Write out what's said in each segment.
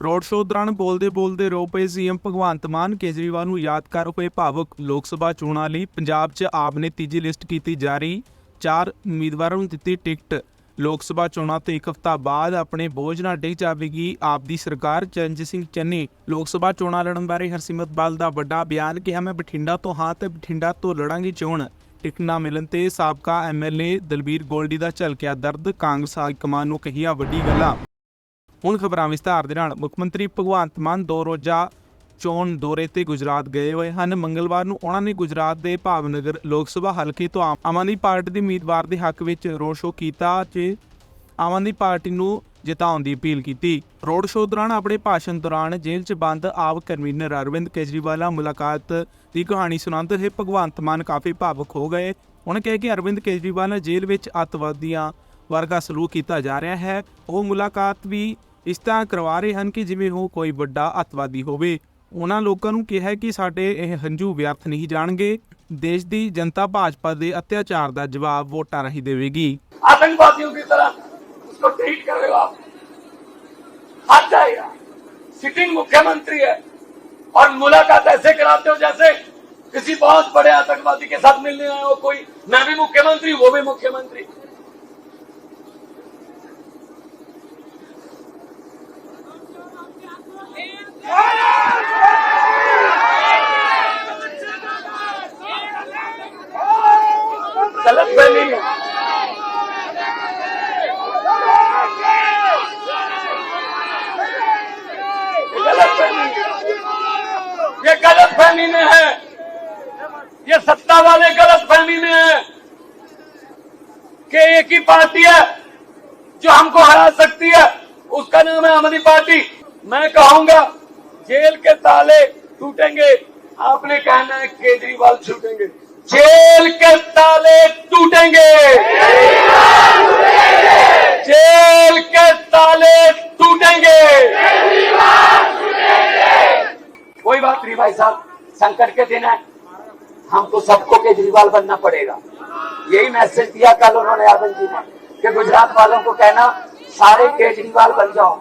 Road show ਦੌਰਾਨ ਬੋਲਦੇ ਬੋਲਦੇ ਰੋ ਪਏ ਸੀਐਮ ਭਗਵੰਤ ਮਾਨ ਕੇਜਰੀਵਾਲ ਨੂੰ ਯਾਦ ਕਰ ਹੋਏ ਭਾਵੁਕ ਲੋਕ ਸਭਾ ਚੋਣਾਂ ਲਈ ਪੰਜਾਬ 'ਚ ਆਪ ਨੇ ਤੀਜੀ ਲਿਸਟ ਕੀਤੀ ਜਾਰੀ ਚਾਰ ਉਮੀਦਵਾਰਾਂ ਨੂੰ ਦਿੱਤੀ ਟਿਕਟ। ਲੋਕ ਸਭਾ ਚੋਣਾਂ ਤੋਂ ਇੱਕ ਹਫ਼ਤਾ ਬਾਅਦ ਆਪਣੇ ਬੋਝ ਨਾਲ ਡਿੱਗ ਜਾਵੇਗੀ ਆਪ ਦੀ ਸਰਕਾਰ। ਚਰਨਜੀਤ ਸਿੰਘ ਚੰਨੀ, ਲੋਕ ਸਭਾ ਚੋਣਾਂ ਲੜਨ ਬਾਰੇ ਹਰਸਿਮਰਤ ਬਾਲ ਦਾ ਵੱਡਾ ਬਿਆਨ ਕਿਹਾ, ਮੈਂ ਬਠਿੰਡਾ ਤੋਂ ਹਾਂ ਤੇ ਬਠਿੰਡਾ ਤੋਂ ਲੜਾਂਗੀ ਚੋਣ। ਟਿਕਟ ਨਾ ਮਿਲਣ ਤੇ ਸਾਬਕਾ ਐਮਐਲਏ ਦਲਬੀਰ ਗੋਲਡੀ ਦਾ ਝਲਕਿਆ ਦਰਦ, ਕਾਂਗਰਸ ਹਾਈਕਮਾਨ ਨੂੰ ਕਹੀਆਂ ਵੱਡੀ ਗੱਲਾਂ। ਹੁਣ ਖਬਰਾਂ ਵਿਸਤਾਰ ਦੇ ਨਾਲ ਮੁੱਖ ਮੰਤਰੀ ਭਗਵੰਤ ਮਾਨ ਦੋ ਰੋਜ਼ਾ ਚੋਣ ਦੌਰੇ ਤੇ ਗੁਜਰਾਤ ਗਏ ਹੋਏ ਹਨ। ਮੰਗਲਵਾਰ ਨੂੰ ਉਹਨਾਂ ਨੇ ਗੁਜਰਾਤ ਦੇ ਭਾਵਨਗਰ ਲੋਕ ਸਭਾ ਹਲਕੇ ਤੋਂ ਆਮ ਆਮ ਆਦਮੀ ਪਾਰਟੀ ਦੇ ਉਮੀਦਵਾਰ ਦੇ ਹੱਕ ਵਿੱਚ ਰੋਡ ਸ਼ੋਅ ਕੀਤਾ ਤੇ ਆਮ ਆਦਮੀ ਪਾਰਟੀ ਨੂੰ ਜਿਤਾਉਣ ਦੀ ਅਪੀਲ ਕੀਤੀ। ਰੋਡ ਸ਼ੋਅ ਦੌਰਾਨ ਆਪਣੇ ਭਾਸ਼ਣ ਦੌਰਾਨ ਜੇਲ੍ਹ 'ਚ ਬੰਦ ਆਪ ਕਨਵੀਨਰ ਅਰਵਿੰਦ ਕੇਜਰੀਵਾਲ ਨਾਲ ਮੁਲਾਕਾਤ ਦੀ ਕਹਾਣੀ ਸੁਣਾਉਂਦੇ ਹੋਏ ਭਗਵੰਤ ਮਾਨ ਕਾਫੀ ਭਾਵੁਕ ਹੋ ਗਏ। ਉਹਨਾਂ ਕਿਹਾ ਕਿ ਅਰਵਿੰਦ ਕੇਜਰੀਵਾਲ ਨਾਲ ਜੇਲ੍ਹ ਵਿੱਚ ਅੱਤਵਾਦੀਆਂ ਵਰਗਾ ਸਲੂਕ ਕੀਤਾ ਜਾ ਰਿਹਾ ਹੈ। ਉਹ ਮੁਲਾਕਾਤ ਵੀ ਇਸ ਤਰ੍ਹਾਂ ਕਰਵਾ ਰਹੇ ਹਨ ਕਿ ਜਿਵੇਂ ਉਹ ਕੋਈ ਵੱਡਾ ਅੱਤਵਾਦੀ ਹੋਵੇ ਉਹਨਾਂ ਲੋਕਾਂ ਨੂੰ ਕਿਹਾ ਕਿ ਸਾਡੇ ਇਹ ਹੰਝੂ ਵਿਅਰਥ ਨਹੀਂ ਜਾਣਗੇ ਦੇਸ਼ ਦੀ ਜਨਤਾ ਭਾਜਪਾ ਦੇ ਅਤਿਆਚਾਰ ਦਾ ਜਵਾਬ ਵੋਟਾਂ ਰਾਹੀਂ ਦੇਵੇਗੀ आतंकवादियों की तरह उसको ट्रीट कर रहे हो आप हट जाएगा सिटिंग मुख्यमंत्री है और मुलाकात ऐसे कराते हो जैसे किसी बहुत बड़े आतंकवादी के साथ मिलने आए हो कोई मैं भी मुख्यमंत्री वो भी मुख्यमंत्री आदमी पार्टी, मैं कहूँगा, जेल के ताले टूटेंगे। आपने कहना है केजरीवाल छूटेंगे। जेल के ताले टूटेंगे। जेल के ताले टूटेंगे। कोई बात नहीं भाई साहब, संकट के दिन है। हमको सबको केजरीवाल बनना पड़ेगा। यही मैसेज दिया कल उन्होंने आनंद जी ने कि गुजरात वालों को कहना, सारे केजरीवाल बन जाओ।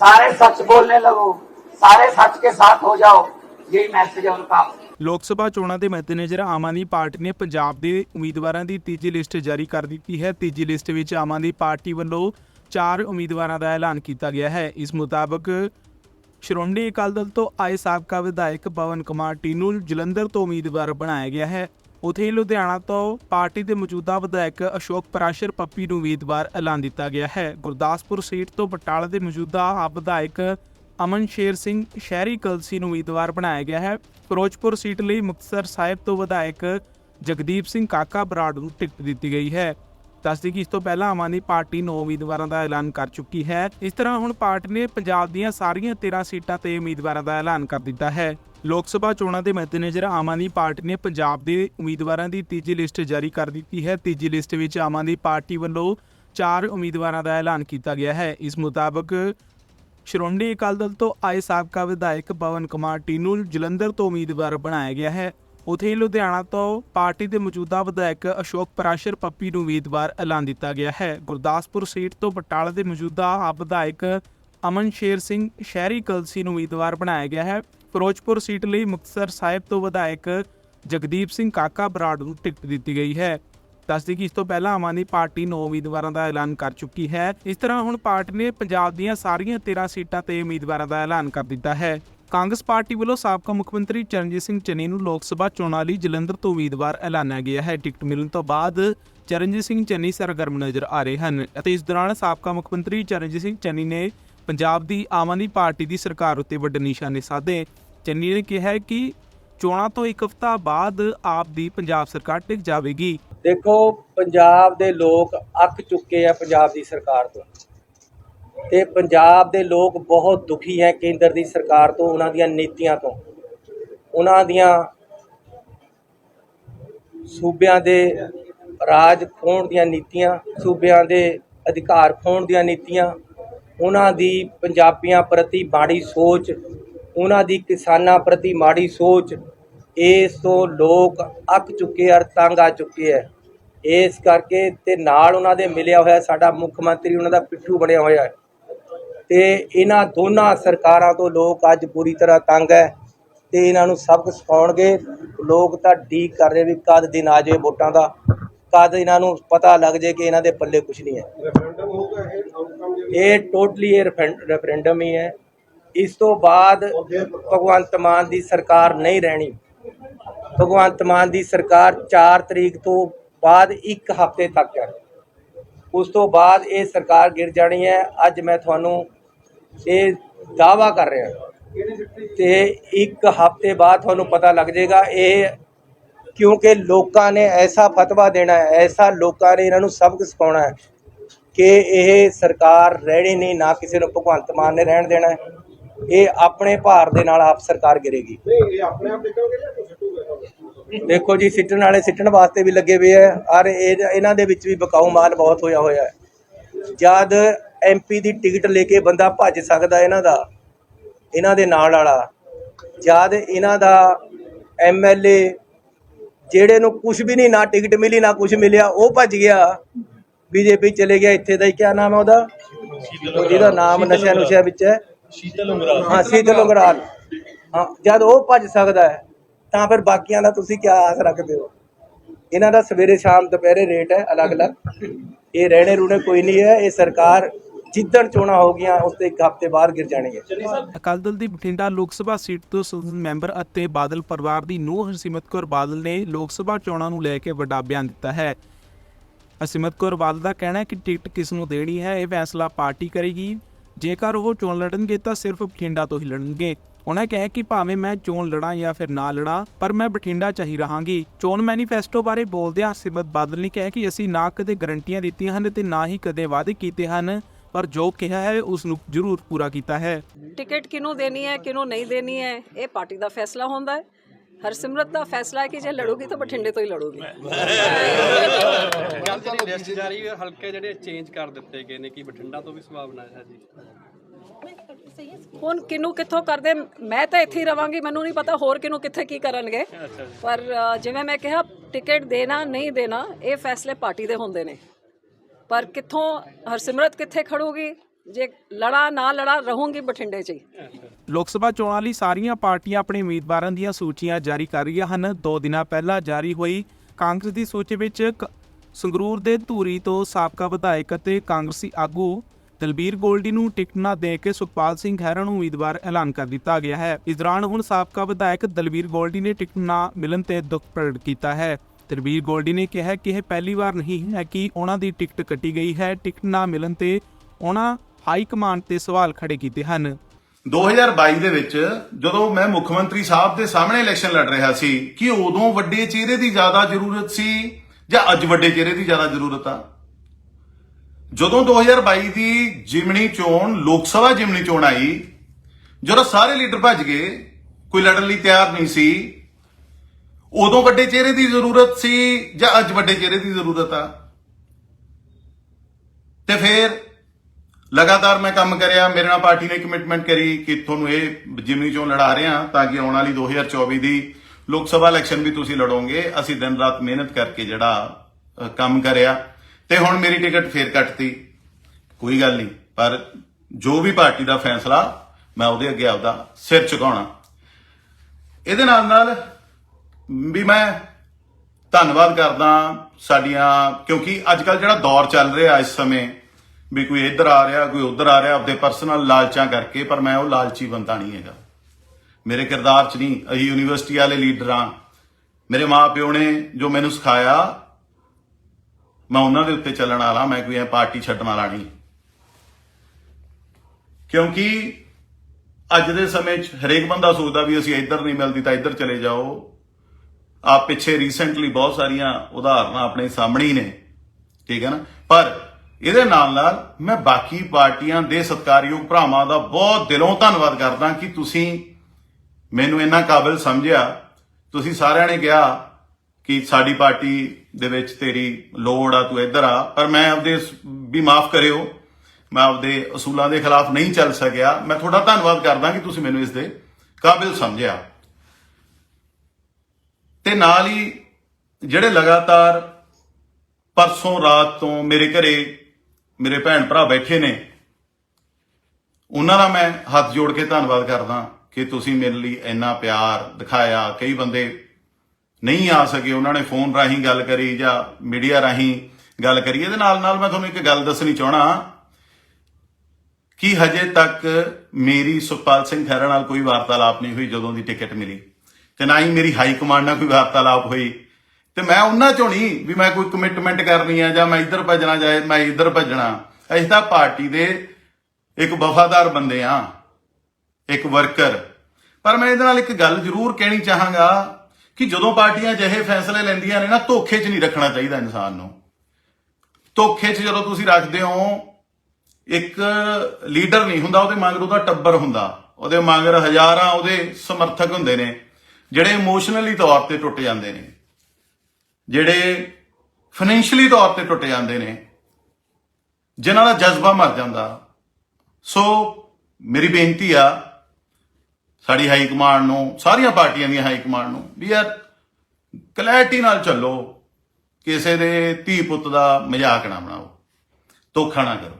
सारे सच बोलने लगो सारे सच के साथ हो जाओ यही मैसेज है उनका ਲੋਕ ਸਭਾ ਚੋਣਾਂ ਦੇ ਮੱਦੇਨਜ਼ਰ ਆਮ ਆਦਮੀ ਪਾਰਟੀ ਨੇ ਪੰਜਾਬ ਦੇ ਉਮੀਦਵਾਰਾਂ ਦੀ ਤੀਜੀ ਲਿਸਟ ਜਾਰੀ ਕਰ ਦਿੱਤੀ ਹੈ ਤੀਜੀ ਲਿਸਟ ਵਿੱਚ ਆਮ ਆਦਮੀ ਪਾਰਟੀ ਵੱਲੋਂ ਚਾਰ ਉਮੀਦਵਾਰਾਂ ਦਾ ਐਲਾਨ ਕੀਤਾ ਗਿਆ ਹੈ ਇਸ ਮੁਤਾਬਕ ਸ਼੍ਰੋਮਣੀ ਅਕਾਲੀ ਦਲ ਤੋਂ ਆਏ ਸਾਬਕਾ ਵਿਧਾਇਕ ਪਵਨ ਕੁਮਾਰ ਟੀਨੂ ਨੂੰ ਜਲੰਧਰ ਤੋਂ ਉਮੀਦਵਾਰ ਬਣਾਇਆ ਗਿਆ ਹੈ ਉਥੇ ਹੀ ਲੁਧਿਆਣਾ ਤੋਂ ਪਾਰਟੀ ਦੇ ਮੌਜੂਦਾ ਵਿਧਾਇਕ ਅਸ਼ੋਕ ਪਰਾਸ਼ਰ ਪੱਪੀ ਨੂੰ ਉਮੀਦਵਾਰ ਐਲਾਨ ਦਿੱਤਾ ਗਿਆ ਹੈ। ਗੁਰਦਾਸਪੁਰ ਸੀਟ ਤੋਂ ਬਟਾਲਾ ਦੇ ਮੌਜੂਦਾ ਆਪ ਵਿਧਾਇਕ ਅਮਨ ਸ਼ੇਰ ਸਿੰਘ ਸ਼ਹਿਰੀ ਕਲਸੀ ਨੂੰ ਉਮੀਦਵਾਰ ਬਣਾਇਆ ਗਿਆ ਹੈ। ਫਿਰੋਜ਼ਪੁਰ ਸੀਟ ਲਈ ਮੁਕਤਸਰ ਸਾਹਿਬ ਤੋਂ ਵਿਧਾਇਕ ਜਗਦੀਪ ਸਿੰਘ ਕਾਕਾ ਬਰਾੜ ਨੂੰ ਟਿਕਟ ਦਿੱਤੀ ਗਈ ਹੈ। ਦੱਸਦੀ ਕਿ ਇਸ ਤੋਂ ਪਹਿਲਾਂ ਆਮ ਆਦਮੀ ਪਾਰਟੀ ਨੌ ਉਮੀਦਵਾਰਾਂ ਦਾ ਐਲਾਨ ਕਰ ਚੁੱਕੀ ਹੈ। ਇਸ ਤਰ੍ਹਾਂ ਹੁਣ ਪਾਰਟੀ ਨੇ ਪੰਜਾਬ ਦੀਆਂ ਸਾਰੀਆਂ 13 ਸੀਟਾਂ ਤੇ ਉਮੀਦਵਾਰਾਂ ਦਾ ਐਲਾਨ ਕਰ ਦਿੱਤਾ ਹੈ। ਲੋਕ ਸਭਾ ਚੋਣਾਂ ਦੇ ਮੱਦੇਨਜ਼ਰ ਆਮ ਆਦਮੀ ਪਾਰਟੀ ਨੇ ਪੰਜਾਬ ਦੇ ਉਮੀਦਵਾਰਾਂ ਦੀ ਤੀਜੀ ਲਿਸਟ ਜਾਰੀ ਕਰ ਦਿੱਤੀ ਹੈ। ਤੀਜੀ ਲਿਸਟ ਵਿੱਚ ਆਮ ਆਦਮੀ ਪਾਰਟੀ ਵੱਲੋਂ ਚਾਰ ਉਮੀਦਵਾਰਾਂ ਦਾ ਐਲਾਨ ਕੀਤਾ ਗਿਆ ਹੈ। ਇਸ ਮੁਤਾਬਕ ਸ਼੍ਰੋਮਣੀ ਅਕਾਲੀ ਦਲ ਤੋਂ ਆਏ ਸਾਬਕਾ ਵਿਧਾਇਕ ਪਵਨ ਕੁਮਾਰ ਟੀਨੂ ਜਲੰਧਰ ਤੋਂ ਉਮੀਦਵਾਰ ਬਣਾਇਆ ਗਿਆ ਹੈ। ਉਥੇ ਹੀ ਲੁਧਿਆਣਾ ਤੋਂ ਪਾਰਟੀ ਦੇ ਮੌਜੂਦਾ ਵਿਧਾਇਕ ਅਸ਼ੋਕ ਪਰਾਸ਼ਰ ਪੱਪੀ ਨੂੰ ਉਮੀਦਵਾਰ ਐਲਾਨ ਦਿੱਤਾ ਗਿਆ ਹੈ। ਗੁਰਦਾਸਪੁਰ ਸੀਟ ਤੋਂ ਬਟਾਲਾ ਦੇ ਮੌਜੂਦਾ ਆਪ ਵਿਧਾਇਕ ਅਮਨ ਸ਼ੇਰ ਸਿੰਘ ਸ਼ਹਿਰੀ ਕਲਸੀ ਨੂੰ ਉਮੀਦਵਾਰ ਬਣਾਇਆ ਗਿਆ ਹੈ। ਫਿਰੋਜ਼ਪੁਰ ਸੀਟ ਲਈ ਮੁਕਤਸਰ ਸਾਹਿਬ ਤੋਂ ਵਿਧਾਇਕ ਜਗਦੀਪ ਸਿੰਘ ਕਾਕਾ ਬਰਾੜ ਨੂੰ ਟਿਕਟ ਦਿੱਤੀ ਗਈ ਹੈ। ਦੱਸਦੀ ਕਿ ਇਸ ਤੋਂ ਪਹਿਲਾਂ ਆਮ ਆਦਮੀ ਪਾਰਟੀ ਨੌ ਉਮੀਦਵਾਰਾਂ ਦਾ ਐਲਾਨ ਕਰ ਚੁੱਕੀ ਹੈ। ਇਸ ਤਰ੍ਹਾਂ ਹੁਣ ਪਾਰਟੀ ਨੇ ਪੰਜਾਬ ਦੀਆਂ ਸਾਰੀਆਂ 13 ਸੀਟਾਂ ਤੇ ਉਮੀਦਵਾਰਾਂ ਦਾ ਐਲਾਨ ਕਰ ਦਿੱਤਾ ਹੈ। ਕਾਂਗਰਸ ਪਾਰਟੀ ਵੱਲੋਂ ਸਾਬਕਾ ਮੁੱਖ ਮੰਤਰੀ ਚਰਨਜੀਤ ਸਿੰਘ ਚੰਨੀ ਨੂੰ ਲੋਕ ਸਭਾ ਚੋਣਾਂ ਲਈ ਜਲੰਧਰ ਤੋਂ ਉਮੀਦਵਾਰ ਐਲਾਨਿਆ ਗਿਆ ਹੈ। ਟਿਕਟ ਮਿਲਣ ਤੋਂ ਬਾਅਦ ਚਰਨਜੀਤ ਸਿੰਘ ਚੰਨੀ ਸਰਗਰਮ ਨਜ਼ਰ ਆ ਰਹੇ ਹਨ ਅਤੇ ਇਸ ਦੌਰਾਨ ਸਾਬਕਾ ਮੁੱਖ ਮੰਤਰੀ ਚਰਨਜੀਤ ਸਿੰਘ ਚੰਨੀ ਨੇ ਪੰਜਾਬ ਦੀ ਆਮ ਆਦਮੀ ਪਾਰਟੀ ਦੀ ਸਰਕਾਰ ਉੱਤੇ ਵੱਡੇ ਨਿਸ਼ਾਨੇ ਸਾਧੇ। ਚੰਨੀ ਨੇ ਕਿਹਾ ਕਿ ਚੋਣਾਂ ਤੋਂ ਇੱਕ ਹਫ਼ਤਾ ਬਾਅਦ ਆਪ ਦੀ ਪੰਜਾਬ ਸਰਕਾਰ ਟਿਕ ਜਾਵੇਗੀ। ਦੇਖੋ, ਪੰਜਾਬ ਦੇ ਲੋਕ ਅੱਕ ਚੁੱਕੇ ਆ ਪੰਜਾਬ ਦੀ ਸਰਕਾਰ ਤੋਂ। ਤੇ ਪੰਜਾਬ ਦੇ ਲੋਕ ਬਹੁਤ ਦੁਖੀ ਹੈ ਕੇਂਦਰ ਦੀ ਸਰਕਾਰ ਤੋਂ, ਉਹਨਾਂ ਦੀਆਂ ਨੀਤੀਆਂ ਤੋਂ। ਉਹਨਾਂ ਦੀਆਂ ਸੂਬਿਆਂ ਦੇ ਰਾਜ ਖੋਣ ਦੀਆਂ ਨੀਤੀਆਂ, ਸੂਬਿਆਂ ਦੇ ਅਧਿਕਾਰ ਖੋਣ ਦੀਆਂ ਨੀਤੀਆਂ ਉਹਨਾਂ ਦੀ ਪੰਜਾਬੀਆਂ ਪ੍ਰਤੀ ਮਾੜੀ ਸੋਚ, ਉਹਨਾਂ ਦੀ ਕਿਸਾਨਾਂ ਪ੍ਰਤੀ ਮਾੜੀ ਸੋਚ, ਇਸ ਤੋਂ ਲੋਕ ਅੱਕ ਚੁੱਕੇ ਅਰ ਤੰਗ ਆ ਚੁੱਕੇ ਹੈ ਇਸ ਕਰਕੇ ਤੇ ਨਾਲ ਉਹਨਾਂ ਦੇ ਮਿਲਿਆ ਹੋਇਆ ਸਾਡਾ ਮੁੱਖ ਮੰਤਰੀ, ਉਹਨਾਂ ਦਾ ਪਿੱਠੂ ਬਣਿਆ ਹੋਇਆ ਹੈ ਤੇ ਇਹਨਾਂ ਦੋਨਾਂ ਸਰਕਾਰਾਂ ਤੋਂ ਲੋਕ ਅੱਜ ਪੂਰੀ ਤਰ੍ਹਾਂ ਤੰਗ ਹੈ ਤੇ ਇਹਨਾਂ ਨੂੰ ਸਬਕ ਸਿਖਾਉਣਗੇ। ਲੋਕ ਤਾਂ ਡੀਕ ਕਰ ਰਹੇ ਵੀ ਕਦ ਦਿਨ ਆ ਜਾਏ ਵੋਟਾਂ ਦਾ। ਕਦ ਇਹਨਾਂ ਨੂੰ ਪਤਾ ਲੱਗ ਜਾਏ ਕਿ ਇਹਨਾਂ ਦੇ ਪੱਲੇ ਕੁਝ ਨਹੀਂ ਹੈ। ਇਹ? ਟੋਟਲੀ ਇਹ ਰੈਫਰੈਂਡਮ ਹੀ ਹੈ। ਇਸ ਤੋਂ ਬਾਅਦ ਭਗਵੰਤ ਮਾਨ ਦੀ ਸਰਕਾਰ ਨਹੀਂ ਰਹਿਣੀ। ਭਗਵੰਤ ਮਾਨ ਦੀ ਸਰਕਾਰ 4 ਤਰੀਕ ਤੋਂ ਬਾਅਦ ਇੱਕ ਹਫ਼ਤੇ ਤੱਕ ਹੈ। ਉਸ ਤੋਂ ਬਾਅਦ ਇਹ ਸਰਕਾਰ ਗਿਰ ਜਾਣੀ ਹੈ। ਅੱਜ ਮੈਂ ਤੁਹਾਨੂੰ ਇਹ ਦਾਵਾ ਕਰ ਰਿਹਾ। ਤੇ ਇੱਕ ਹਫ਼ਤੇ ਬਾਅਦ ਤੁਹਾਨੂੰ ਪਤਾ ਲੱਗ ਜਾਏਗਾ। ਇਹ ਕਿਉਂਕਿ ਲੋਕਾਂ ਨੇ ਐਸਾ ਫਤਵਾ ਦੇਣਾ ਹੈ ਐਸਾ ਲੋਕਾਂ ਨੇ ਇਹਨਾਂ ਨੂੰ ਸਬਕ ਸਿਖਾਉਣਾ ਹੈ ਕਿ ਇਹ ਸਰਕਾਰ ਰਹਿਣੀ ਨਹੀਂ ਨਾ ਕਿਸੇ ਨੂੰ ਭਗਵੰਤ ਮਾਨ ਨੇ ਰਹਿਣ ਦੇਣਾ ਇਹ ਆਪਣੇ ਭਾਰ ਦੇ ਨਾਲ ਆਪ ਸਰਕਾਰ ਗਿਰੇਗੀ। ਦੇਖੋ ਜੀ ਸਿੱਟਣ ਵਾਲੇ ਸਿੱਟਣ ਵਾਸਤੇ ਵੀ ਲੱਗੇ ਹੋਏ ਆ ਔਰ ਇਹ ਇਹਨਾਂ ਦੇ ਵਿੱਚ ਵੀ ਬਕਾਊ ਮਾਲ ਬਹੁਤ ਹੋਇਆ ਹੋਇਆ ਹੈ। ਜਦ ਐਮਪੀ ਦੀ ਟਿਕਟ ਲੈ ਕੇ ਬੰਦਾ ਭੱਜ ਸਕਦਾ ਇਹਨਾਂ ਦਾ ਇਹਨਾਂ ਦੇ ਨਾਲ ਵਾਲਾ ਜਦ ਇਹਨਾਂ ਦਾ ਐਮਐਲਏ ਜਿਹੜੇ ਨੂੰ ਕੁਝ ਵੀ ਨਹੀਂ ਨਾ ਟਿਕਟ ਮਿਲੀ ਨਾ ਕੁਝ ਮਿਲਿਆ ਉਹ ਭੱਜ ਗਿਆ। ਬੀਜੇਪੀ ਚਲੇ ਗਿਆ ਇੱਥੇ ਦਾ ਹੀ ਕਿਆ ਨਾਮ ਹੈ ਉਹਦਾ? ਉਹ ਜਿਹਦਾ ਨਾਮ ਨਸ਼ਾ ਨੁਸ਼ਾ ਵਿੱਚ ਹੈ। ਸ਼ੀਤਲ ਉਂਗਰਾਲ ਹਾਂ ਸ਼ੀਤਲ ਉਂਗਰਾਲ ਹਾਂ ਜਦ ਉਹ ਭੱਜ ਸਕਦਾ ਹੈ ਤਾਂ ਫਿਰ ਬਾਕੀਆਂ ਦਾ ਤੁਸੀਂ ਕੀ ਆਸ ਰੱਖਦੇ ਹੋ? ਇਹਨਾਂ ਦਾ ਸਵੇਰੇ ਸ਼ਾਮ ਦੁਪਹਿਰੇ ਰੇਟ ਹੈ ਅਲੱਗ-ਅਲੱਗ। ਇਹ ਰਹਿਣੇ ਰੂਣੇ ਕੋਈ ਨਹੀਂ ਹੈ ਇਹ ਸਰਕਾਰ ਜਿੱਦਣ ਚੋਣਾਂ ਹੋ ਗਈਆਂ, ਉਸ ਤੋਂ ਇੱਕ ਹਫ਼ਤੇ ਬਾਅਦ ਗਿਰ ਜਾਣੀ ਅਕਾਲੀ ਦਲ ਦੀ ਬਠਿੰਡਾ ਲੋਕ ਸਭਾ ਸੀਟ ਤੋਂ ਸੰਸਦ ਮੈਂਬਰ ਅਤੇ ਬਾਦਲ ਪਰਿਵਾਰ ਦੀ ਨੂੰਹ ਹਰਸਿਮਰਤ ਕੌਰ ਬਾਦਲ ਨੇ ਲੋਕ ਸਭਾ ਚੋਣਾਂ ਨੂੰ ਲੈ ਕੇ ਵੱਡਾ ਬਿਆਨ ਦਿੱਤਾ ਹੈ। ਹਰਸਿਮਰਤ ਕੌਰ ਬਾਦਲ ਦਾ ਕਹਿਣਾ ਹੈ ਕਿ ਟਿਕਟ ਕਿਸ ਨੂੰ ਦੇਣੀ ਹੈ, ਇਹ ਫੈਸਲਾ ਪਾਰਟੀ ਕਰੇਗੀ। ਜੇਕਰ ਉਹ ਚੋਣ ਲੜਨਗੇ ਤਾਂ ਸਿਰਫ ਬਠਿੰਡਾ ਤੋਂ ਹੀ ਲੜਨਗੇ। ਉਹਨਾਂ ਕਿਹਾ ਕਿ ਭਾਵੇਂ ਮੈਂ ਚੋਣ ਲੜਾਂ ਜਾਂ ਫਿਰ ਨਾ ਲੜਾਂ, ਪਰ ਮੈਂ ਬਠਿੰਡਾ 'ਚ ਹੀ ਰਹਾਂਗੀ। ਚੋਣ ਮੈਨੀਫੈਸਟੋ ਬਾਰੇ ਬੋਲਦਿਆਂ ਹਰਸਿਮਰਤ ਬਾਦਲ ਨੇ ਕਿਹਾ ਕਿ ਅਸੀਂ ਨਾ ਕਦੇ ਗਰੰਟੀਆਂ ਦਿੱਤੀਆਂ ਹਨ ਤੇ ਨਾ ਹੀ ਕਦੇ ਵਾਅਦੇ ਕੀਤੇ ਹਨ। ਪਰ ਜੋ ਕਿਹਾ ਹੈ ਉਸ ਨੂੰ ਜ਼ਰੂਰ ਪੂਰਾ ਕੀਤਾ ਹੈ। ਟਿਕਟ ਕਿਹਨੂੰ ਦੇਣੀ ਹੈ ਕਿਹਨੂੰ ਨਹੀਂ ਦੇਣੀ ਹੈ ਇਹ ਪਾਰਟੀ ਦਾ ਫੈਸਲਾ ਹੁੰਦਾ ਹੈ। ਹਰਸਿਮਰਤ ਦਾ ਫੈਸਲਾ ਹੈ ਕਿ ਜੇ ਲੜੂਗੀ ਤਾਂ ਬਠਿੰਡੇ ਤੋਂ ਹੀ ਲੜੂਗੀ। ਗੱਲ ਜਿਹੜੀ ਲਿਸਟ ਜਾਰੀ ਹਲਕੇ ਜਿਹੜੇ ਚੇਂਜ ਕਰ ਦਿੱਤੇ ਗਏ ਨੇ ਕਿ ਬਠਿੰਡਾ ਤੋਂ ਵੀ ਸੰਭਾਵਨਾ ਹੈ ਜੀ? ਹੁਣ ਕਿਹਨੂੰ ਕਿੱਥੋਂ ਕਰਦੇ ਮੈਂ ਤਾਂ ਇੱਥੇ ਹੀ ਰਵਾਂਗੀ ਮੈਨੂੰ ਨਹੀਂ ਪਤਾ ਹੋਰ ਕਿਹਨੂੰ ਕਿੱਥੇ ਕੀ ਕਰਨਗੇ। ਪਰ ਜਿਵੇਂ ਮੈਂ ਕਿਹਾ ਟਿਕਟ ਦੇਣਾ ਨਹੀਂ ਦੇਣਾ ਇਹ ਫੈਸਲੇ ਪਾਰਟੀ ਦੇ ਹੁੰਦੇ ਨੇ। ਪਰ ਕਿੱਥੋਂ ਹਰਸਿਮਰਤ ਕਿੱਥੇ ਖੜੂਗੀ? ਜੇ ਲੜਾ ਨਾ ਲੜਾ, ਰਹੂੰਗੀ ਬਠਿੰਡੇ 'ਚ ਲੋਕ ਸਭਾ ਚੋਣਾਂ ਲਈ ਸਾਰੀਆਂ ਪਾਰਟੀਆਂ ਆਪਣੇ ਉਮੀਦਵਾਰਾਂ ਦੀਆਂ ਸੂਚੀਆਂ ਜਾਰੀ ਕਰ ਰਹੀਆਂ ਹਨ। ਦੋ ਦਿਨਾਂ ਪਹਿਲਾਂ ਜਾਰੀ ਹੋਈ ਕਾਂਗਰਸ ਦੀ ਸੂਚੀ ਵਿੱਚ ਸੰਗਰੂਰ ਦੇ ਧੂਰੀ ਤੋਂ ਸਾਬਕਾ ਵਿਧਾਇਕ ਅਤੇ ਕਾਂਗਰਸੀ ਆਗੂ ਦਲਬੀਰ ਗੋਲਡੀ ਨੂੰ ਟਿਕਟ ਨਾ ਦੇ ਕੇ ਸੁਖਪਾਲ ਸਿੰਘ ਖਹਿਰਾ ਨੂੰ ਉਮੀਦਵਾਰ ਐਲਾਨ ਕਰ ਦਿੱਤਾ ਗਿਆ ਹੈ। ਇਸ ਦੌਰਾਨ ਹੁਣ ਸਾਬਕਾ ਵਿਧਾਇਕ ਦਲਬੀਰ ਗੋਲਡੀ ਨੇ ਟਿਕਟ ਨਾ ਮਿਲਣ ਤੇ ਦੁੱਖ ਪ੍ਰਗਟ ਕੀਤਾ ਹੈ। ਦਲਬੀਰ ਗੋਲਡੀ ਨੇ ਕਿਹਾ ਕਿ ਇਹ ਪਹਿਲੀ ਵਾਰ ਨਹੀਂ ਹੈ ਕਿ ਉਹਨਾਂ ਦੀ ਟਿਕਟ ਕੱਟੀ ਗਈ ਹੈ। ਟਿਕਟ ਨਾ ਮਿਲਣ ਤੇ ਉਹਨਾਂ ਹਾਈ ਕਮਾਂਡ ਤੇ ਸਵਾਲ ਖੜੇ ਕੀਤੇ ਹਨ। 2022 ਦੇ ਵਿੱਚ ਜਦੋਂ ਮੈਂ ਮੁੱਖ ਮੰਤਰੀ ਸਾਹਿਬ ਦੇ ਸਾਹਮਣੇ ਇਲੈਕਸ਼ਨ ਲੜ ਰਿਹਾ ਸੀ, ਕਿ ਉਦੋਂ ਵੱਡੇ ਚਿਹਰੇ ਦੀ ਜ਼ਿਆਦਾ ਜ਼ਰੂਰਤ ਸੀ ਜਾਂ ਅੱਜ ਵੱਡੇ ਚਿਹਰੇ ਦੀ ਜ਼ਿਆਦਾ ਜ਼ਰੂਰਤ ਆ? ਜਦੋਂ 2022 ਦੀ ਜਿਮਣੀ ਚੋਣ, ਲੋਕ ਸਭਾ ਜਿਮਣੀ ਚੋਣ ਆਈ, ਜਦੋਂ ਸਾਰੇ ਲੀਡਰ ਭੱਜ ਗਏ, ਕੋਈ ਲੜਨ ਲਈ ਤਿਆਰ ਨਹੀਂ ਸੀ ਉਦੋਂ ਵੱਡੇ ਚਿਹਰੇ ਦੀ ਜ਼ਰੂਰਤ ਸੀ ਜਾਂ ਅੱਜ ਵੱਡੇ ਚਿਹਰੇ ਦੀ ਜ਼ਰੂਰਤ ਆ? ਤੇ ਫਿਰ ਲਗਾਤਾਰ ਮੈਂ ਕੰਮ ਕਰਿਆ, ਮੇਰੇ ਨਾਲ ਪਾਰਟੀ ਨੇ ਕਮਿਟਮੈਂਟ ਕਰੀ ਕਿ ਤੁਹਾਨੂੰ ਇਹ ਜਿਮਨੀ ਚੋਂ ਲੜਾ ਰਹੇ ਹਾਂ ਤਾਂ ਕਿ ਆਉਣ ਵਾਲੀ 2024 ਦੀ ਲੋਕ ਸਭਾ ਇਲੈਕਸ਼ਨ ਵੀ ਤੁਸੀਂ ਲੜੋਗੇ। ਅਸੀਂ ਦਿਨ ਰਾਤ ਮਿਹਨਤ ਕਰਕੇ ਜਿਹੜਾ ਕੰਮ ਕਰਿਆ। ਤੇ ਹੁਣ ਮੇਰੀ ਟਿਕਟ ਫੇਰ ਕੱਟਤੀ। ਕੋਈ ਗੱਲ ਨਹੀਂ, ਪਰ ਜੋ ਵੀ ਪਾਰਟੀ ਦਾ ਫੈਸਲਾ, ਮੈਂ ਉਹਦੇ ਅੱਗੇ ਆਪਦਾ ਸਿਰ ਝੁਕਾਉਣਾ। ਇਹਦੇ ਨਾਲ ਨਾਲ ਵੀ ਮੈਂ ਧੰਨਵਾਦ ਕਰਦਾ ਸਾਡੀਆਂ, ਕਿਉਂਕਿ ਅੱਜ ਕੱਲ ਜਿਹੜਾ ਦੌਰ ਚੱਲ ਰਿਹਾ ਇਸ ਸਮੇਂ, ਵੀ ਕੋਈ ਇੱਧਰ ਆ ਰਿਹਾ, ਕੋਈ ਉੱਧਰ ਆ ਰਿਹਾ, ਆਪਦੇ ਪਰਸਨਲ ਲਾਲਚਾਂ ਕਰਕੇ, ਪਰ ਮੈਂ ਉਹ ਲਾਲਚੀ ਬੰਦਾ ਨਹੀਂ ਹੈਗਾ। ਮੇਰੇ ਕਿਰਦਾਰ 'ਚ ਨਹੀਂ, ਅਸੀਂ ਯੂਨੀਵਰਸਿਟੀ ਵਾਲੇ ਲੀਡਰ ਹਾਂ। ਮੇਰੇ ਮਾਪਿਓ ਨੇ ਜੋ ਮੈਨੂੰ ਸਿਖਾਇਆ, ਮੈਂ ਉਹਨਾਂ ਦੇ ਉੱਤੇ ਚੱਲਣ ਵਾਲਾ, ਮੈਂ ਕੋਈ ਐ ਪਾਰਟੀ ਛੱਡਣ ਵਾਲਾ ਨਹੀਂ। ਕਿਉਂਕਿ ਅੱਜ ਦੇ ਸਮੇਂ 'ਚ ਹਰੇਕ ਬੰਦਾ ਸੋਚਦਾ ਵੀ ਅਸੀਂ ਇੱਧਰ ਨਹੀਂ ਮਿਲਦੀ ਤਾਂ ਇੱਧਰ ਚਲੇ ਜਾਓ। ਆਪ ਪਿੱਛੇ ਰੀਸੈਂਟਲੀ ਬਹੁਤ ਸਾਰੀਆਂ ਉਦਾਹਰਨਾਂ ਆਪਣੇ ਸਾਹਮਣੇ ਹੀ ਨੇ, ਠੀਕ ਹੈ ਨਾ? ਪਰ ਇਹਦੇ ਨਾਲ ਨਾਲ ਮੈਂ ਬਾਕੀ ਪਾਰਟੀਆਂ ਦੇ ਸਤਿਕਾਰਯੋਗ ਭਰਾਵਾਂ ਦਾ ਬਹੁਤ ਦਿਲੋਂ ਧੰਨਵਾਦ ਕਰਦਾ ਕਿ ਤੁਸੀਂ ਮੈਨੂੰ ਇੰਨਾ ਕਾਬਿਲ ਸਮਝਿਆ। ਤੁਸੀਂ ਸਾਰਿਆਂ ਨੇ ਕਿਹਾ ਕਿ ਸਾਡੀ ਪਾਰਟੀ ਦੇ ਵਿੱਚ ਤੇਰੀ ਲੋੜ ਆ, ਤੂੰ ਇੱਧਰ ਆ, ਪਰ ਮੈਂ ਆਪਦੇ ਵੀ ਮਾਫ ਕਰਿਓ। ਮੈਂ ਆਪਦੇ ਅਸੂਲਾਂ ਦੇ ਖਿਲਾਫ ਨਹੀਂ ਚੱਲ ਸਕਿਆ। ਮੈਂ ਤੁਹਾਡਾ ਧੰਨਵਾਦ ਕਰਦਾ ਕਿ ਤੁਸੀਂ ਮੈਨੂੰ ਇਸ ਦੇ ਕਾਬਿਲ ਸਮਝਿਆ। ਤੇ ਨਾਲ ਹੀ ਜਿਹੜੇ ਲਗਾਤਾਰ ਪਰਸੋਂ ਰਾਤ ਤੋਂ ਮੇਰੇ ਘਰੇ ਮੇਰੇ ਭੈਣ ਭਰਾ ਬੈਠੇ ਨੇ, ਉਹਨਾਂ ਦਾ ਮੈਂ ਹੱਥ ਜੋੜ ਕੇ ਧੰਨਵਾਦ ਕਰਦਾ ਕਿ ਤੁਸੀਂ ਮੇਰੇ ਲਈ ਇੰਨਾ ਪਿਆਰ ਦਿਖਾਇਆ। ਕਈ ਬੰਦੇ ਨਹੀਂ ਆ ਸਕੇ, ਉਹਨਾਂ ਨੇ ਫੋਨ ਰਾਹੀਂ ਗੱਲ ਕਰੀ ਜਾਂ ਮੀਡੀਆ ਰਾਹੀਂ ਗੱਲ ਕਰੀ। ਇਹਦੇ ਨਾਲ ਨਾਲ ਮੈਂ ਤੁਹਾਨੂੰ ਇੱਕ ਗੱਲ ਦੱਸਣੀ ਚਾਹਣਾ ਕਿ ਹਜੇ ਤੱਕ ਮੇਰੀ ਸੁਖਪਾਲ ਸਿੰਘ ਖਹਿਰਾ ਨਾਲ ਕੋਈ ਵਾਰਤਾਲਾਪ ਨਹੀਂ ਹੋਈ, ਜਦੋਂ ਦੀ ਟਿਕਟ ਮਿਲੀ। ਤੇ ਨਾ ਹੀ ਮੇਰੀ ਹਾਈ ਕਮਾਂਡ ਨਾਲ ਕੋਈ ਵਾਰਤਾਲਾਪ ਹੋਈ। ਤੇ ਮੈਂ ਉਹਨਾਂ ਚੋਂ ਨਹੀਂ ਵੀ ਮੈਂ ਕੋਈ ਕਮਿਟਮੈਂਟ ਕਰਨੀ ਆ ਜਾਂ ਮੈਂ ਇੱਧਰ ਭੱਜਣਾ ਜਾਏ ਮੈਂ ਇੱਧਰ ਭੱਜਣਾ। ਅਸੀਂ ਤਾਂ ਪਾਰਟੀ ਦੇ ਇੱਕ ਵਫਾਦਾਰ ਬੰਦੇ ਆ, ਇੱਕ ਵਰਕਰ ਪਰ ਮੈਂ ਇਹਦੇ ਨਾਲ ਇੱਕ ਗੱਲ ਜ਼ਰੂਰ ਕਹਿਣੀ ਚਾਹਾਂਗਾ ਕਿ ਜਦੋਂ ਪਾਰਟੀਆਂ ਅਜਿਹੇ ਫੈਸਲੇ ਲੈਂਦੀਆਂ ਨੇ ਨਾ, ਧੋਖੇ 'ਚ ਨਹੀਂ ਰੱਖਣਾ ਚਾਹੀਦਾ ਇਨਸਾਨ ਨੂੰ। ਧੋਖੇ 'ਚ ਜਦੋਂ ਤੁਸੀਂ ਰੱਖਦੇ ਹੋ, ਇੱਕ ਲੀਡਰ ਨਹੀਂ ਹੁੰਦਾ, ਉਹਦੇ ਮਗਰ ਉਹਦਾ ਟੱਬਰ ਹੁੰਦਾ। ਉਹਦੇ ਮਗਰ ਹਜ਼ਾਰਾਂ ਉਹਦੇ ਸਮਰਥਕ ਹੁੰਦੇ ਨੇ। ਜਿਹੜੇ ਇਮੋਸ਼ਨਲੀ ਤੌਰ ਤੇ ਟੁੱਟ ਜਾਂਦੇ ਨੇ, ਜਿਹੜੇ ਫਾਈਨੈਂਸ਼ੀਅਲੀ ਤੌਰ ਤੇ ਟੁੱਟ ਜਾਂਦੇ ਨੇ, ਜਿਨ੍ਹਾਂ ਦਾ ਜਜ਼ਬਾ ਮਰ ਜਾਂਦਾ। ਸੋ ਮੇਰੀ ਬੇਨਤੀ ਆ, ਸਾਡੀ ਹਾਈ ਕਮਾਂਡ ਨੂੰ, ਸਾਰੀਆਂ ਪਾਰਟੀਆਂ ਦੀਆਂ ਹਾਈ ਕਮਾਂਡ ਨੂੰ, ਵੀ ਯਾਰ ਕਲੈਰਿਟੀ ਨਾਲ ਚੱਲੋ, ਕਿਸੇ ਦੇ ਧੀ ਪੁੱਤ ਦਾ ਮਜ਼ਾਕ ਨਾ ਬਣਾਓ, ਧੋਖਾ ਨਾ ਕਰੋ।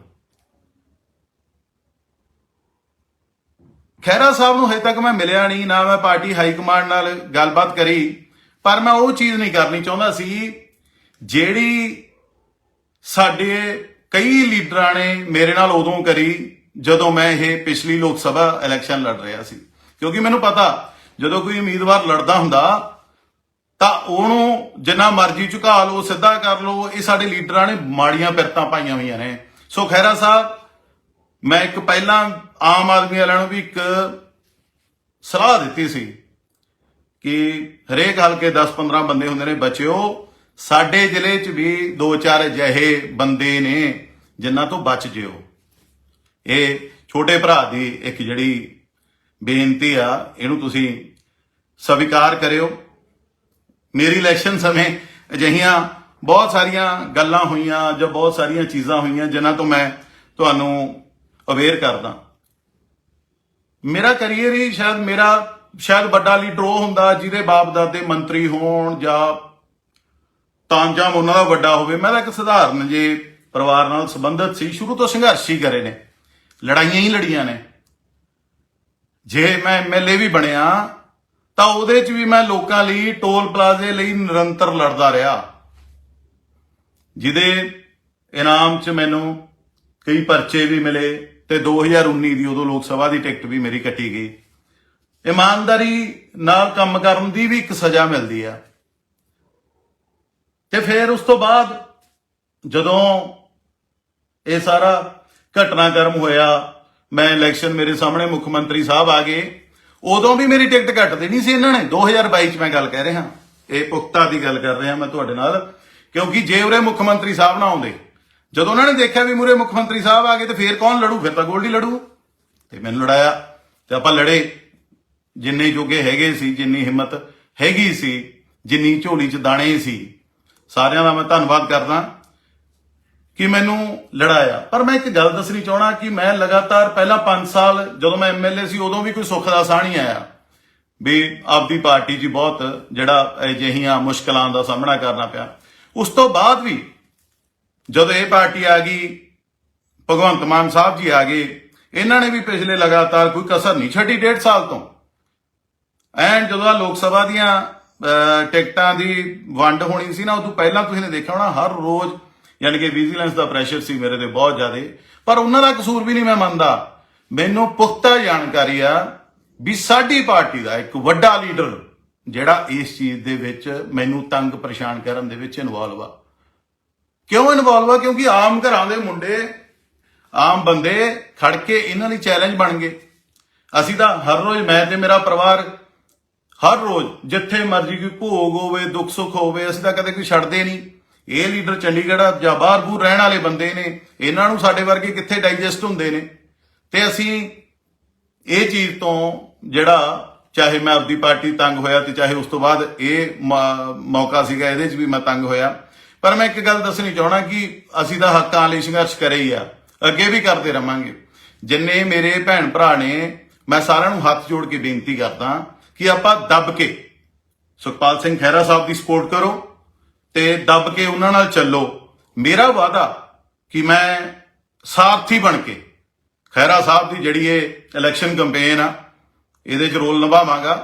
ਖਹਿਰਾ ਸਾਹਿਬ ਨੂੰ ਹਜੇ ਤੱਕ ਮੈਂ ਮਿਲਿਆ ਨਹੀਂ, ਨਾ ਮੈਂ ਪਾਰਟੀ ਹਾਈ ਕਮਾਂਡ ਨਾਲ ਗੱਲਬਾਤ ਕਰੀ, ਪਰ ਮੈਂ ਉਹ ਚੀਜ਼ ਨਹੀਂ ਕਰਨੀ ਚਾਹੁੰਦਾ ਸੀ, ਜਿਹੜੀ ਸਾਡੇ ਕਈ ਲੀਡਰਾਂ ਨੇ ਮੇਰੇ ਨਾਲ ਉਦੋਂ ਕਰੀ, ਜਦੋਂ ਮੈਂ ਇਹ ਪਿਛਲੀ ਲੋਕ ਸਭਾ ਇਲੈਕਸ਼ਨ ਲੜ ਰਿਹਾ ਸੀ। ਕਿਉਂਕਿ ਮੈਨੂੰ ਪਤਾ, ਜਦੋਂ ਕੋਈ ਉਮੀਦਵਾਰ ਲੜਦਾ ਹੁੰਦਾ, ਤਾਂ ਉਹਨੂੰ ਜਿੰਨਾ ਮਰਜ਼ੀ ਝੁਕਾ ਲਓ, ਸਿੱਧਾ ਕਰ ਲਓ, ਇਹ ਸਾਡੇ ਲੀਡਰਾਂ ਨੇ ਮਾੜੀਆਂ ਪਿਰਤਾਂ ਪਾਈਆਂ ਹੋਈਆਂ ਨੇ। ਸੋ ਖੈਰਾ ਸਾਹਿਬ ਮੈਂ ਇੱਕ ਪਹਿਲਾਂ ਆਮ ਆਦਮੀ ਵਾਲਿਆਂ ਨੂੰ ਵੀ ਇੱਕ ਸਲਾਹ ਦਿੱਤੀ ਸੀ ਕਿ ਹਰੇਕ ਹਲਕੇ 10-15 ਬੰਦੇ ਹੁੰਦੇ ਨੇ, ਬਚਿਓ। ਸਾਡੇ ਜ਼ਿਲ੍ਹੇ 'ਚ ਵੀ ਦੋ ਚਾਰ ਅਜਿਹੇ ਬੰਦੇ ਨੇ ਜਿਨ੍ਹਾਂ ਤੋਂ ਬਚ ਜਿਓ। ਇਹ ਛੋਟੇ ਭਰਾ ਦੀ ਇੱਕ ਜਿਹੜੀ ਬੇਨਤੀ ਆ, ਇਹਨੂੰ ਤੁਸੀਂ ਸਵੀਕਾਰ ਕਰਿਓ। ਮੇਰੀ ਇਲੈਕਸ਼ਨ ਸਮੇਂ ਅਜਿਹੀਆਂ ਬਹੁਤ ਸਾਰੀਆਂ ਗੱਲਾਂ ਹੋਈਆਂ ਜਾਂ ਬਹੁਤ ਸਾਰੀਆਂ ਚੀਜ਼ਾਂ ਹੋਈਆਂ, ਜਿਨ੍ਹਾਂ ਤੋਂ ਮੈਂ ਤੁਹਾਨੂੰ ਅਵੇਅਰ ਕਰਦਾ। ਮੇਰਾ ਕੈਰੀਅਰ ਹੀ ਸ਼ਾਇਦ ਮੇਰਾ, ਸ਼ਾਇਦ ਵੱਡਾ ਲੀਡਰ ਉਹ ਹੁੰਦਾ ਜਿਹਦੇ ਬਾਪ ਦਾਦੇ ਮੰਤਰੀ ਹੋਣ ਜਾਂ ਤਾਂਜਾਮ ਉਹਨਾਂ ਦਾ ਵੱਡਾ ਹੋਵੇ। ਮੈਂ ਤਾਂ ਇੱਕ ਸਧਾਰਨ ਜੇ ਪਰਿਵਾਰ ਨਾਲ ਸੰਬੰਧਿਤ ਸੀ, ਸ਼ੁਰੂ ਤੋਂ ਸੰਘਰਸ਼ ਹੀ ਕਰੇ ਨੇ। ਲੜਾਈਆਂ ਹੀ ਲੜੀਆਂ ਨੇ। ਜੇ ਮੈਂ ਐਮਐਲਏ ਵੀ ਬਣਿਆ, ਤਾਂ ਉਹਦੇ 'ਚ ਵੀ ਮੈਂ ਲੋਕਾਂ ਲਈ ਟੋਲ ਪਲਾਜ਼ੇ ਲਈ ਨਿਰੰਤਰ ਲੜਦਾ ਰਿਹਾ। ਜਿਹਦੇ ਇਨਾਮ 'ਚ ਮੈਨੂੰ ਕਈ ਪਰਚੇ ਵੀ ਮਿਲੇ। ਤੇ 2019 ਦੀ ਉਦੋਂ ਲੋਕ ਸਭਾ ਦੀ ਟਿਕਟ ਵੀ ਮੇਰੀ ਕੱਟੀ ਗਈ। ਇਮਾਨਦਾਰੀ ਨਾਲ ਕੰਮ ਕਰਨ ਦੀ ਵੀ ਇੱਕ ਸਜ਼ਾ ਮਿਲਦੀ ਆ। ਤੇ ਫਿਰ ਉਸ ਤੋਂ ਬਾਅਦ ਜਦੋਂ ਇਹ ਸਾਰਾ ਘਟਨਾਕ੍ਰਮ ਹੋਇਆ, ਮੈਂ ਇਲੈਕਸ਼ਨ ਮੇਰੇ ਸਾਹਮਣੇ ਮੁੱਖ ਮੰਤਰੀ ਸਾਹਿਬ ਆ ਗਏ, ਉਦੋਂ ਵੀ ਮੇਰੀ ਟਿਕਟ ਕੱਟ ਦੇਣੀ ਸੀ ਇਹਨਾਂ ਨੇ। 2022 ਚ ਮੈਂ ਗੱਲ ਕਹਿ ਰਿਹਾ। ਇਹ ਪੁਖਤਾ ਦੀ ਗੱਲ ਕਰ ਰਿਹਾ ਮੈਂ ਤੁਹਾਡੇ ਨਾਲ, ਕਿਉਂਕਿ ਜੇ ਉਰੇ ਮੁੱਖ ਮੰਤਰੀ ਸਾਹਿਬ ਨਾ ਆਉਂਦੇ ਜਦੋਂ ਉਹਨਾਂ ਨੇ ਦੇਖਿਆ ਵੀ ਮੂਰੇ ਮੁੱਖ ਮੰਤਰੀ ਸਾਹਿਬ ਆ ਗਏ ਤੇ ਫੇਰ ਕੌਣ ਲੜੂ? ਫਿਰ ਤਾਂ ਗੋਲਡੀ ਲੜੂ। ਤੇ ਮੈਨੂੰ ਲੜਾਇਆ। ਤੇ ਆਪਾਂ ਲੜੇ। ਜਿੰਨੇ ਜੋਗੇ ਹੈਗੇ ਸੀ, ਜਿੰਨੀ ਹਿੰਮਤ ਹੈਗੀ ਸੀ, ਜਿੰਨੀ ਝੋਲੀ 'ਚ ਦਾਣੇ ਸੀ, ਸਾਰਿਆਂ ਦਾ ਮੈਂ ਧੰਨਵਾਦ ਕਰਦਾ ਕਿ ਮੈਨੂੰ ਲੜਾਇਆ। ਪਰ ਮੈਂ ਇੱਕ ਗੱਲ ਦੱਸਣੀ ਚਾਹਣਾ ਕਿ ਮੈਂ ਲਗਾਤਾਰ ਪਹਿਲਾਂ 5 ਸਾਲ ਜਦੋਂ ਮੈਂ ਐਮਐਲਏ ਸੀ, ਉਦੋਂ ਵੀ ਕੋਈ ਸੁੱਖ ਦਾ ਸਾਹ ਨਹੀਂ ਆਇਆ। ਵੀ ਆਪਦੀ ਪਾਰਟੀ 'ਚ ਬਹੁਤ ਜਿਹੜਾ ਅਜਿਹੀਆਂ ਮੁਸ਼ਕਲਾਂ ਦਾ ਸਾਹਮਣਾ ਕਰਨਾ ਪਿਆ। ਉਸ ਤੋਂ ਬਾਅਦ ਵੀ ਜਦੋਂ ਇਹ ਪਾਰਟੀ ਆ ਗਈ, ਭਗਵੰਤ ਮਾਨ ਸਾਹਿਬ ਜੀ ਆ ਗਏ, ਇਹਨਾਂ ਨੇ ਵੀ ਪਿਛਲੇ ਲਗਾਤਾਰ ਕੋਈ ਕਸਰ ਨਹੀਂ ਛੱਡੀ ਡੇਢ ਸਾਲ ਤੋਂ। ਐਂਡ ਜਦੋਂ ਆਹ ਲੋਕ ਸਭਾ ਦੀਆਂ ਟਿਕਟਾਂ ਦੀ ਵੰਡ ਹੋਣੀ ਸੀ ਨਾ, ਉਦੋਂ ਪਹਿਲਾਂ ਤੁਸੀਂ ਨੇ ਦੇਖਿਆ ਹੋਣਾ, ਹਰ ਰੋਜ਼ ਯਾਨੀ ਕਿ ਵਿਜੀਲੈਂਸ ਦਾ ਪ੍ਰੈਸ਼ਰ ਸੀ ਮੇਰੇ ਤੇ ਬਹੁਤ ਜ਼ਿਆਦਾ। ਪਰ ਉਹਨਾਂ ਦਾ ਕਸੂਰ ਵੀ ਨਹੀਂ ਮੈਂ ਮੰਨਦਾ। ਮੈਨੂੰ ਪੁਖਤਾ ਜਾਣਕਾਰੀ ਆ ਵੀ ਸਾਡੀ ਪਾਰਟੀ ਦਾ ਇੱਕ ਵੱਡਾ ਲੀਡਰ ਜਿਹੜਾ ਇਸ ਚੀਜ਼ ਦੇ ਵਿੱਚ ਮੈਨੂੰ ਤੰਗ ਪਰੇਸ਼ਾਨ ਕਰਨ ਦੇ ਵਿੱਚ ਇਨਵੋਲਵ ਆ। ਕਿਉਂ ਇਨਵੋਲਵ ਆ? ਕਿਉਂਕਿ ਆਮ ਘਰਾਂ ਦੇ ਮੁੰਡੇ, ਆਮ ਬੰਦੇ ਖੜ ਕੇ ਇਹਨਾਂ ਲਈ ਚੈਲੰਜ ਬਣ ਗਏ। ਅਸੀਂ ਤਾਂ ਹਰ ਰੋਜ਼ ਮੈਂ ਤੇ ਮੇਰਾ ਪਰਿਵਾਰ ਹਰ ਰੋਜ਼ ਜਿੱਥੇ ਮਰਜ਼ੀ ਕੋਈ ਭੋਗ ਹੋਵੇ, ਦੁੱਖ ਸੁੱਖ ਹੋਵੇ, ਅਸੀਂ ਤਾਂ ਕਦੇ ਕੋਈ ਛੱਡਦੇ ਨਹੀਂ। ਇਹ ਲੀਡਰ ਚੰਡੀਗੜ੍ਹ ਜਾਂ ਬਾਹਰ ਬੂਰ ਰਹਿਣ ਵਾਲੇ ਬੰਦੇ ਨੇ, ਇਹਨਾਂ ਨੂੰ ਸਾਡੇ ਵਰਗੇ ਕਿੱਥੇ ਡਾਈਜੈਸਟ ਹੁੰਦੇ ਨੇ? ਤੇ ਅਸੀਂ ਇਹ ਚੀਜ਼ ਤੋਂ ਜਿਹੜਾ ਚਾਹੇ ਮੈਂ ਆਪਦੀ ਪਾਰਟੀ ਤੰਗ ਹੋਇਆ ਤੇ ਚਾਹੇ ਉਸ ਤੋਂ ਬਾਅਦ ਇਹ ਮੌਕਾ ਸੀਗਾ, ਇਹਦੇ 'ਚ ਵੀ ਮੈਂ ਤੰਗ ਹੋਇਆ। ਪਰ ਮੈਂ ਇੱਕ ਗੱਲ ਦੱਸਣੀ ਚਾਹਣਾ ਕਿ ਅਸੀਂ ਤਾਂ ਹੱਕਾਂ ਲਈ ਸੰਘਰਸ਼ ਕਰੇ ਹੀ ਆ। ਅੱਗੇ ਵੀ ਕਰਦੇ ਰਵਾਂਗੇ। ਜਿੰਨੇ ਮੇਰੇ ਭੈਣ ਭਰਾ ਨੇ, ਮੈਂ ਸਾਰਿਆਂ ਨੂੰ ਹੱਥ ਜੋੜ ਕੇ ਬੇਨਤੀ ਕਰਦਾ ਕਿ ਆਪਾਂ ਦੱਬ ਕੇ ਸੁਖਪਾਲ ਸਿੰਘ ਖਹਿਰਾ ਸਾਹਿਬ ਦੀ ਸਪੋਰਟ ਕਰੋ ਤੇ ਦੱਬ ਕੇ ਉਹਨਾਂ ਨਾਲ ਚੱਲੋ। ਮੇਰਾ ਵਾਅਦਾ ਕਿ ਮੈਂ ਸਾਥੀ ਬਣ ਕੇ ਖਹਿਰਾ ਸਾਹਿਬ ਦੀ ਜਿਹੜੀ ਇਹ ਇਲੈਕਸ਼ਨ ਕੈਂਪੇਨ ਆ, ਇਹਦੇ 'ਚ ਰੋਲ ਨਿਭਾਵਾਂਗਾ।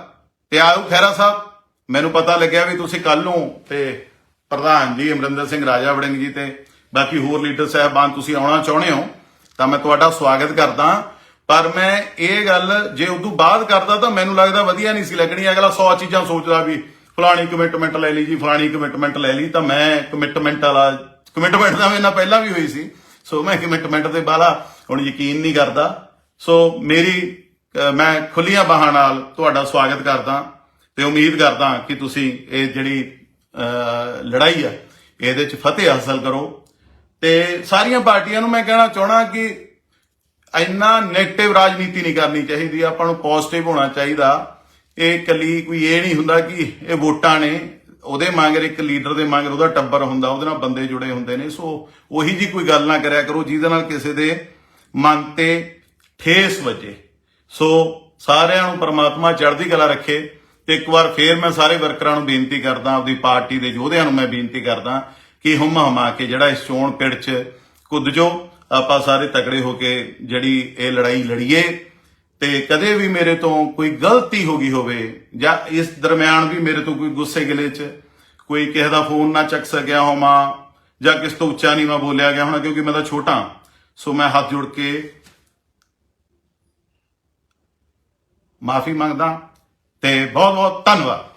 ਤੇ ਆਓ ਖਹਿਰਾ ਸਾਹਿਬ, ਮੈਨੂੰ ਪਤਾ ਲੱਗਿਆ ਵੀ ਤੁਸੀਂ ਕੱਲ ਨੂੰ ਤੇ ਪ੍ਰਧਾਨ ਜੀ, ਅਮਰਿੰਦਰ ਸਿੰਘ ਰਾਜਾ ਵੜਿੰਗ ਜੀ ਤੇ ਬਾਕੀ ਹੋਰ ਲੀਡਰ ਸਾਹਿਬਾਨ ਤੁਸੀਂ ਆਉਣਾ ਚਾਹੁੰਦੇ ਹੋ, ਤਾਂ ਮੈਂ ਤੁਹਾਡਾ ਸਵਾਗਤ ਕਰਦਾ ਪਰ ਮੈਂ ਇਹ ਗੱਲ ਜੇ ਉਦੋਂ ਬਾਅਦ ਕਰਦਾ ਤਾਂ ਮੈਨੂੰ ਲੱਗਦਾ ਵਧੀਆ ਨਹੀਂ ਸੀ ਲੱਗਣੀ। ਅਗਲਾ 100 ਚੀਜ਼ਾਂ ਸੋਚਦਾ ਵੀ ਫਲਾਣੀ ਕਮਿਟਮੈਂਟ ਲੈ ਲਈ ਜੀ, ਫਲਾਣੀ ਕਮਿਟਮੈਂਟ ਲੈ ਲਈ, ਤਾਂ ਮੈਂ ਕਮਿਟਮੈਂਟ ਵਾਲਾ ਕਮਿਟਮੈਂਟ ਤਾਂ ਮੇਰੇ ਨਾਲ ਪਹਿਲਾਂ ਵੀ ਹੋਈ ਸੀ। ਸੋ ਮੈਂ ਕਮਿਟਮੈਂਟ ਤੇ ਬਾਲਾ ਹੁਣ ਯਕੀਨ ਨਹੀਂ ਕਰਦਾ। ਸੋ ਮੇਰੀ ਮੈਂ ਖੁੱਲੀਆਂ ਬਾਹਾਂ ਨਾਲ ਤੁਹਾਡਾ ਸਵਾਗਤ ਕਰਦਾ। ਤੇ ਉਮੀਦ ਕਰਦਾ ਕਿ ਤੁਸੀਂ ਇਹ ਜਿਹੜੀ ਲੜਾਈ ਆ ਇਹਦੇ 'ਚ ਫਤਿਹ ਹਾਸਲ ਕਰੋ। ਤੇ ਸਾਰੀਆਂ ਪਾਰਟੀਆਂ ਨੂੰ ਮੈਂ ਕਹਿਣਾ ਚਾਹਣਾ ਕਿ ਇੰਨਾ ਨੈਗੇਟਿਵ ਰਾਜਨੀਤੀ ਨਹੀਂ ਕਰਨੀ ਚਾਹੀਦੀ। ਆਪਾਂ ਨੂੰ ਪੋਜ਼ਿਟਿਵ ਹੋਣਾ ਚਾਹੀਦਾ। ਇਹ ਕੱਲੀ ਕੋਈ ਇਹ ਨਹੀਂ ਹੁੰਦਾ ਕਿ ਇਹ ਵੋਟਾਂ ਨੇ। ਉਹਦੇ ਮੰਗਰ ਇੱਕ ਲੀਡਰ ਦੇ ਮੰਗਰ ਉਹਦਾ ਟੱਬਰ ਹੁੰਦਾ, ਉਹਦੇ ਨਾਲ ਬੰਦੇ ਜੁੜੇ ਹੁੰਦੇ ਨੇ। ਸੋ ਉਹੀ ਜੀ ਕੋਈ ਗੱਲ ਨਾ ਕਰਿਆ ਕਰੋ, ਜਿਹਦੇ ਨਾਲ ਕਿਸੇ ਦੇ ਮਨ ਤੇ ਠੇਸ ਵੱਜੇ। ਸੋ ਸਾਰਿਆਂ ਨੂੰ ਪਰਮਾਤਮਾ ਚੜ੍ਹਦੀ ਕਲਾ ਰੱਖੇ। ਤੇ ਇੱਕ ਵਾਰ ਫੇਰ ਮੈਂ ਸਾਰੇ ਵਰਕਰਾਂ ਨੂੰ ਬੇਨਤੀ ਕਰਦਾ, ਆਪਦੀ ਪਾਰਟੀ ਦੇ ਯੋਧਿਆਂ ਨੂੰ ਮੈਂ ਬੇਨਤੀ ਕਰਦਾ ਕਿ ਹੁਮ ਹਮਾ ਕੇ ਜਿਹੜਾ ਇਸ ਚੋਣ ਪਿੜ 'ਚ ਕੁੱਦ ਜੋ। ਆਪਾਂ ਸਾਰੇ ਤਕੜੇ ਹੋ ਕੇ ਜਿਹੜੀ ਇਹ ਲੜਾਈ ਲੜੀਏ ਤੇ ਕਦੇ ਵੀ ਮੇਰੇ ਤੋਂ ਕੋਈ ਗਲਤੀ ਹੋ ਗਈ ਹੋਵੇ ਜਾਂ ਇਸ ਦਰਮਿਆਨ ਵੀ ਮੇਰੇ ਤੋਂ ਕੋਈ ਗੁੱਸੇ ਗਿਲੇ 'ਚ ਕੋਈ ਕਿਸੇ ਦਾ ਫੋਨ ਨਾ ਚੱਕ ਸਕਿਆ ਹੋਵਾਂ ਜਾਂ ਕਿਸ ਤੋਂ ਉੱਚਾ ਨਹੀਂ ਮੈਂ ਬੋਲਿਆ ਗਿਆ ਹੋਣਾ ਕਿਉਂਕਿ ਮੈਂ ਤਾਂ ਛੋਟਾ। ਸੋ ਮੈਂ ਹੱਥ ਜੋੜ ਕੇ ਮਾਫੀ ਮੰਗਦਾ। ਤੇ ਬਹੁਤ ਬਹੁਤ ਧੰਨਵਾਦ।